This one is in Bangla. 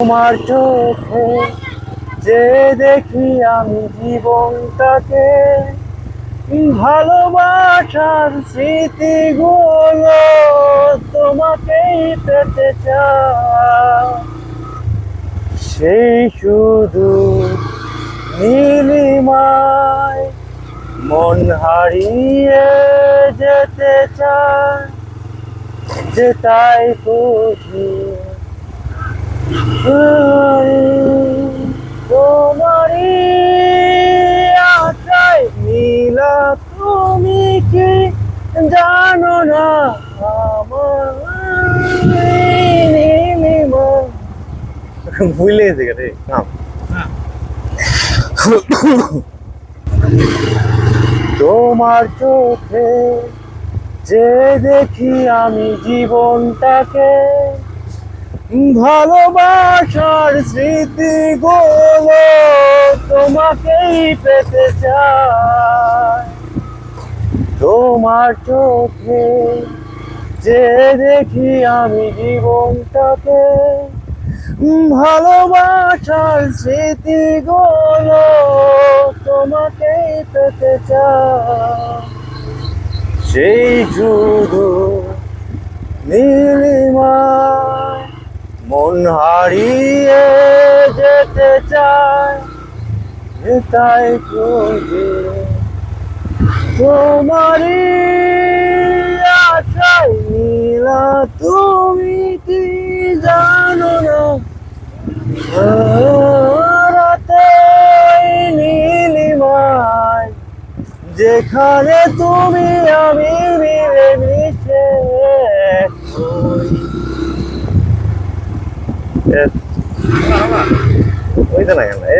তোমার চোখে যে দেখি আমি জীবনটাকে ভালোবাসার স্মৃতিগুলো তোমাকেই পেতে চাই। সেই শুধু নীলিমায় মন হারিয়ে যেতে চায় যে তাই খুশি তোমারই আশায় নীলা তুমি কি জানো না? আমার ভুলে গেছে তোমার চোখে যে দেখি আমি জীবনটাকে ভালোবাসার স্মৃতিগুলো তোমাকেই পেতে চাই। তোমার চোখে যে দেখি আমি জীবনটাকে, ভালোবাসার স্মৃতিগুলো তোমাকেই পেতে চাই। সেই শুধু নীলিমা মন হারিয়ে যেতে চায় তাই খুঁজে তোমারই আশায় নীলা, তুমি কি জানো না? রাতে নীলিমায় যেখানে তুমি আমি মিলে মিশে। Bây giờ này